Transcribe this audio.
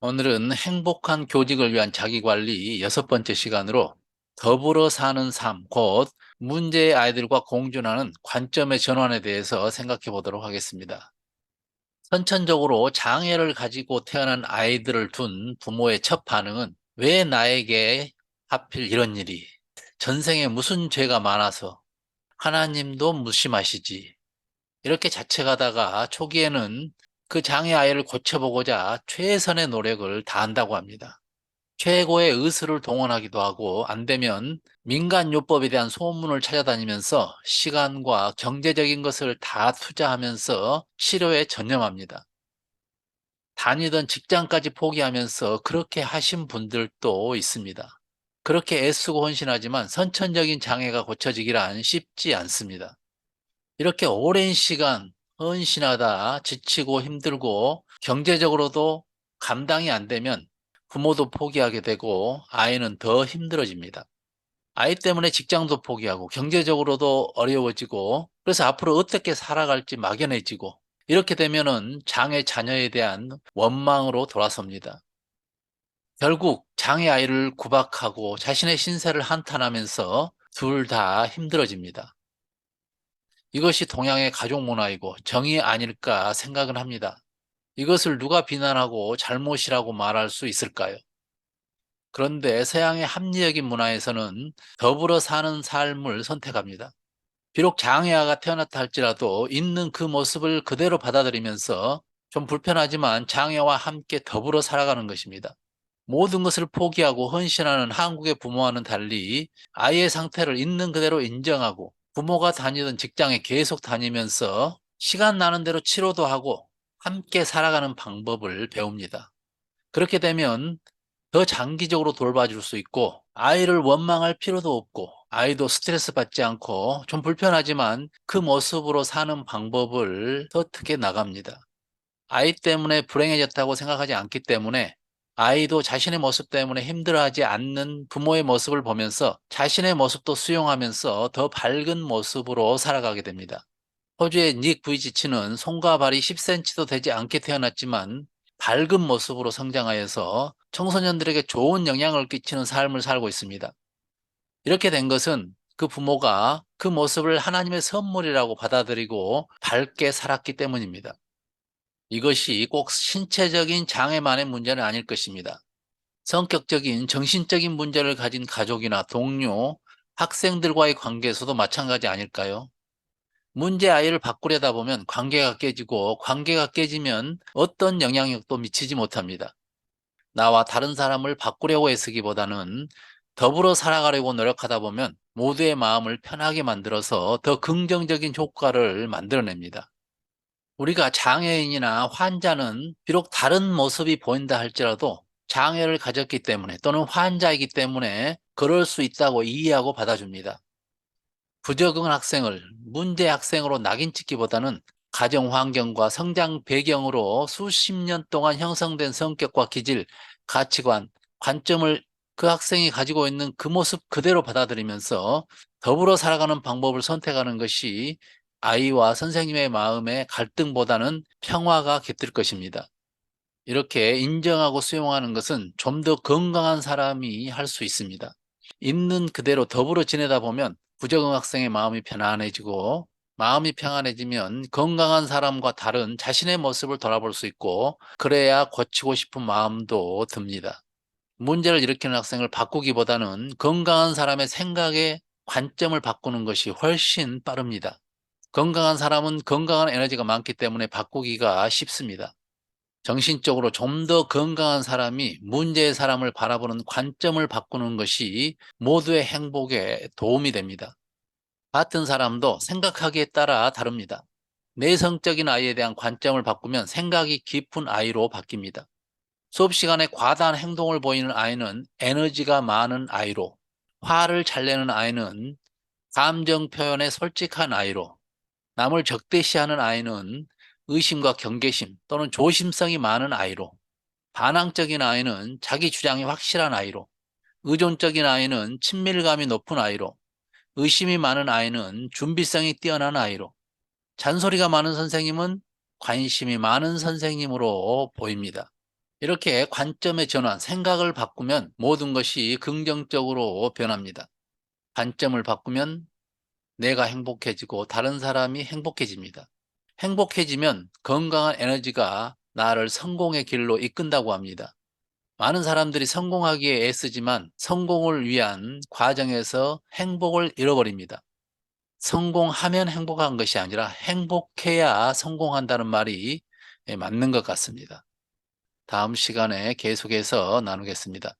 오늘은 행복한 교직을 위한 자기관리 여섯 번째 시간으로 더불어 사는 삶, 곧 문제의 아이들과 공존하는 관점의 전환에 대해서 생각해 보도록 하겠습니다. 선천적으로 장애를 가지고 태어난 아이들을 둔 부모의 첫 반응은 왜 나에게 하필 이런 일이, 전생에 무슨 죄가 많아서 하나님도 무심하시지. 이렇게 자책하다가 초기에는 그 장애 아이를 고쳐보고자 최선의 노력을 다한다고 합니다. 최고의 의술을 동원하기도 하고 안 되면 민간요법에 대한 소문을 찾아다니면서 시간과 경제적인 것을 다 투자하면서 치료에 전념합니다. 다니던 직장까지 포기하면서 그렇게 하신 분들도 있습니다. 그렇게 애쓰고 헌신하지만 선천적인 장애가 고쳐지기란 쉽지 않습니다. 이렇게 오랜 시간 헌신하다 지치고 힘들고 경제적으로도 감당이 안 되면 부모도 포기하게 되고 아이는 더 힘들어집니다. 아이 때문에 직장도 포기하고 경제적으로도 어려워지고 그래서 앞으로 어떻게 살아갈지 막연해지고 이렇게 되면은 장애 자녀에 대한 원망으로 돌아섭니다. 결국 장애 아이를 구박하고 자신의 신세를 한탄하면서 둘 다 힘들어집니다. 이것이 동양의 가족 문화이고 정이 아닐까 생각은 합니다. 이것을 누가 비난하고 잘못이라고 말할 수 있을까요? 그런데 서양의 합리적인 문화에서는 더불어 사는 삶을 선택합니다. 비록 장애아가 태어났다 할지라도 있는 그 모습을 그대로 받아들이면서 좀 불편하지만 장애와 함께 더불어 살아가는 것입니다. 모든 것을 포기하고 헌신하는 한국의 부모와는 달리 아이의 상태를 있는 그대로 인정하고 부모가 다니던 직장에 계속 다니면서 시간 나는 대로 치료도 하고 함께 살아가는 방법을 배웁니다. 그렇게 되면 더 장기적으로 돌봐줄 수 있고 아이를 원망할 필요도 없고 아이도 스트레스 받지 않고 좀 불편하지만 그 모습으로 사는 방법을 터득해 나갑니다. 아이 때문에 불행해졌다고 생각하지 않기 때문에 아이도 자신의 모습 때문에 힘들어하지 않는 부모의 모습을 보면서 자신의 모습도 수용하면서 더 밝은 모습으로 살아가게 됩니다. 호주의 닉 부이지치는 손과 발이 10cm도 되지 않게 태어났지만 밝은 모습으로 성장하여서 청소년들에게 좋은 영향을 끼치는 삶을 살고 있습니다. 이렇게 된 것은 그 부모가 그 모습을 하나님의 선물이라고 받아들이고 밝게 살았기 때문입니다. 이것이 꼭 신체적인 장애만의 문제는 아닐 것입니다. 성격적인 정신적인 문제를 가진 가족이나 동료, 학생들과의 관계에서도 마찬가지 아닐까요? 문제 아이를 바꾸려다 보면 관계가 깨지고 관계가 깨지면 어떤 영향력도 미치지 못합니다. 나와 다른 사람을 바꾸려고 애쓰기보다는 더불어 살아가려고 노력하다 보면 모두의 마음을 편하게 만들어서 더 긍정적인 효과를 만들어냅니다. 우리가 장애인이나 환자는 비록 다른 모습이 보인다 할지라도 장애를 가졌기 때문에 또는 환자이기 때문에 그럴 수 있다고 이해하고 받아줍니다. 부적응 학생을 문제 학생으로 낙인 찍기보다는 가정 환경과 성장 배경으로 수십 년 동안 형성된 성격과 기질, 가치관, 관점을 그 학생이 가지고 있는 그 모습 그대로 받아들이면서 더불어 살아가는 방법을 선택하는 것이 아이와 선생님의 마음의 갈등보다는 평화가 깃들 것입니다. 이렇게 인정하고 수용하는 것은 좀 더 건강한 사람이 할 수 있습니다. 있는 그대로 더불어 지내다 보면 부적응 학생의 마음이 편안해지고 마음이 평안해지면 건강한 사람과 다른 자신의 모습을 돌아볼 수 있고 그래야 고치고 싶은 마음도 듭니다. 문제를 일으키는 학생을 바꾸기보다는 건강한 사람의 생각의 관점을 바꾸는 것이 훨씬 빠릅니다. 건강한 사람은 건강한 에너지가 많기 때문에 바꾸기가 쉽습니다. 정신적으로 좀 더 건강한 사람이 문제의 사람을 바라보는 관점을 바꾸는 것이 모두의 행복에 도움이 됩니다. 같은 사람도 생각하기에 따라 다릅니다. 내성적인 아이에 대한 관점을 바꾸면 생각이 깊은 아이로 바뀝니다. 수업 시간에 과다한 행동을 보이는 아이는 에너지가 많은 아이로, 화를 잘 내는 아이는 감정 표현에 솔직한 아이로, 남을 적대시하는 아이는 의심과 경계심 또는 조심성이 많은 아이로, 반항적인 아이는 자기 주장이 확실한 아이로, 의존적인 아이는 친밀감이 높은 아이로, 의심이 많은 아이는 준비성이 뛰어난 아이로, 잔소리가 많은 선생님은 관심이 많은 선생님으로 보입니다. 이렇게 관점의 전환, 생각을 바꾸면 모든 것이 긍정적으로 변합니다. 관점을 바꾸면 내가 행복해지고 다른 사람이 행복해집니다. 행복해지면 건강한 에너지가 나를 성공의 길로 이끈다고 합니다. 많은 사람들이 성공하기에 애쓰지만 성공을 위한 과정에서 행복을 잃어버립니다. 성공하면 행복한 것이 아니라 행복해야 성공한다는 말이 맞는 것 같습니다. 다음 시간에 계속해서 나누겠습니다.